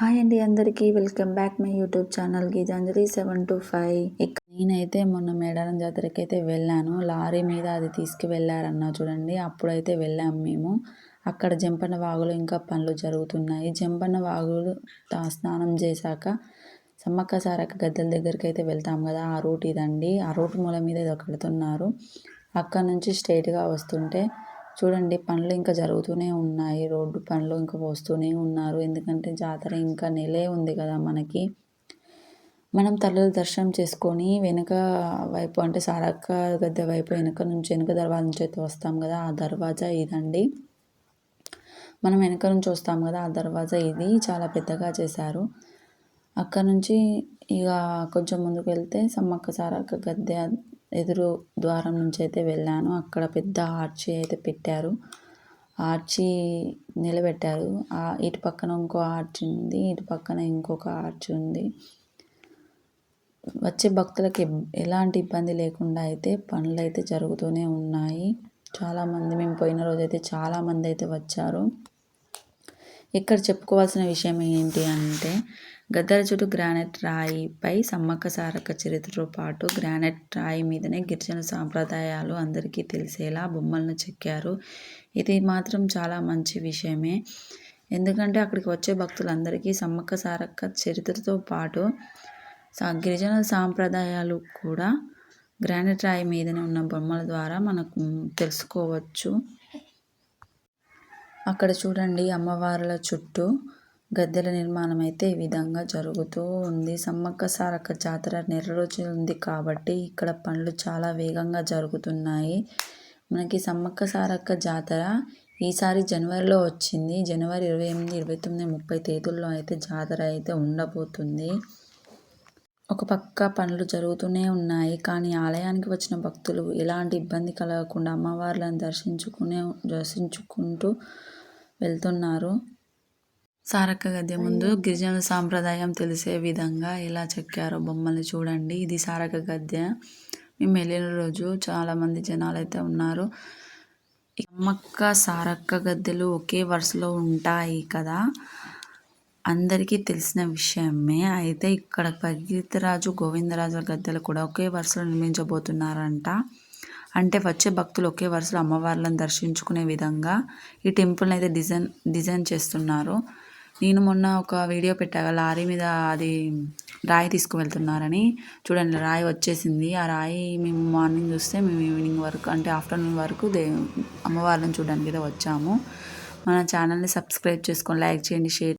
Hi అండి అందరికీ. Welcome back my YouTube channel Geetanjali seven two five. ఇక్కడ నేనైతే మొన్న మేడారం జాతరకి అయితే వెళ్ళాను. లారీ మీద అది తీసుకువెళ్ళారన్నా చూడండి. అప్పుడైతే వెళ్ళాం మేము. అక్కడ జంపన్న వాగులు ఇంకా పనులు జరుగుతున్నాయి. జంపన్న వాగులు స్నానం చేశాక సమ్మక్క సారక్క గద్దెల దగ్గరికి అయితే వెళ్తాం కదా. ఆ రూట్ ఇదండి. ఆ రూట్ మూల మీద ఇది కడుతున్నారు. అక్కడ నుంచి స్ట్రైట్గా వస్తుంటే చూడండి పనులు ఇంకా జరుగుతూనే ఉన్నాయి. రోడ్డు పనులు ఇంకా వస్తూనే ఉన్నారు. ఎందుకంటే జాతర ఇంకా నెలే ఉంది కదా మనకి. మనం తల్లుల దర్శనం చేసుకొని వెనుక వైపు అంటే సారక్క గద్దె వైపు వెనుక నుంచి వెనుక దర్వాజా నుంచి అయితే వస్తాం కదా. ఆ దర్వాజా ఇదండి. మనం వెనుక నుంచి వస్తాం కదా. ఆ దర్వాజా ఇది చాలా పెద్దగా చేశారు. అక్కడ నుంచి ఇక కొంచెం ముందుకు వెళ్తే సమ్మక్క సారక్క గద్దె ఎదురు ద్వారం నుంచి అయితే వెళ్ళాను. అక్కడ పెద్ద ఆర్చి అయితే పెట్టారు. ఆర్చి నిలబెట్టారు. ఇటు పక్కన ఇంకో ఆర్చి ఉంది. ఇటు పక్కన ఇంకొక ఆర్చి ఉంది. వచ్చే భక్తులకి ఎలాంటి ఇబ్బంది లేకుండా అయితే పనులు అయితే జరుగుతూనే ఉన్నాయి. చాలామంది మేము పోయిన రోజు అయితే చాలామంది అయితే వచ్చారు. ఇక్కడ చెప్పుకోవాల్సిన విషయం ఏంటి అంటే గద్దల చుట్టూ గ్రానైట్ రాయిపై సమ్మక్క సారక్క చరిత్రతో పాటు గ్రానైట్ రాయి మీదనే గిరిజన సాంప్రదాయాలు అందరికీ తెలిసేలా బొమ్మలను చెక్కారు. ఇది మాత్రం చాలా మంచి విషయమే. ఎందుకంటే అక్కడికి వచ్చే భక్తులందరికీ సమ్మక్క సారక్క చరిత్రతో పాటు గిరిజన సాంప్రదాయాలు కూడా గ్రానైట్ రాయి మీదనే ఉన్న బొమ్మల ద్వారా మనకు తెలుసుకోవచ్చు. అక్కడ చూడండి అమ్మవార్ల చుట్టూ గద్దెల నిర్మాణం అయితే ఈ విధంగా జరుగుతూ ఉంది. సమ్మక్క సారక్క జాతర నెల రోజులు ఉంది కాబట్టి ఇక్కడ పనులు చాలా వేగంగా జరుగుతున్నాయి. మనకి సమ్మక్క సారక్క జాతర ఈసారి జనవరిలో వచ్చింది. జనవరి ఇరవై ఎనిమిది ఇరవై తొమ్మిది ముప్పై తేదీల్లో అయితే జాతర అయితే ఉండబోతుంది. ఒక పక్క పనులు జరుగుతూనే ఉన్నాయి. కానీ ఆలయానికి వచ్చిన భక్తులు ఎలాంటి ఇబ్బంది కలగకుండా అమ్మవార్లను దర్శించుకునే దర్శించుకుంటూ వెళ్తున్నారు. సారక్క గద్దె ముందు గిరిజన సాంప్రదాయం తెలిసే విధంగా ఎలా చెక్కారో బొమ్మల్ని చూడండి. ఇది సారక్క గద్దె. మేము వెళ్ళిన రోజు చాలామంది జనాలు అయితే ఉన్నారు అమ్మక్క సారక్క గద్దెలు ఒకే వరుసలో ఉంటాయి కదా. అందరికీ తెలిసిన విషయమే. అయితే ఇక్కడ పగీతరాజు గోవిందరాజు గద్దెలు కూడా ఒకే వరుసలో నిర్మించబోతున్నారంట. అంటే వచ్చే భక్తులు ఒకే వరుసలో అమ్మవార్లను దర్శించుకునే విధంగా ఈ టెంపుల్ని అయితే డిజైన్ డిజైన్ చేస్తున్నారు. నేను మొన్న ఒక వీడియో పెట్టాగా లారీ మీద అది రాయి తీసుకువెళ్తున్నారని. చూడండి రాయి వచ్చేసింది. ఆ రాయి మేము మార్నింగ్ చూస్తే మేము ఈవినింగ్ వరకు అంటే ఆఫ్టర్నూన్ వరకు దే అమ్మవార్లను చూడడానికి అయితే వచ్చాము. మన ఛానల్ని సబ్స్క్రైబ్ చేసుకొని లైక్ చేయండి షేర్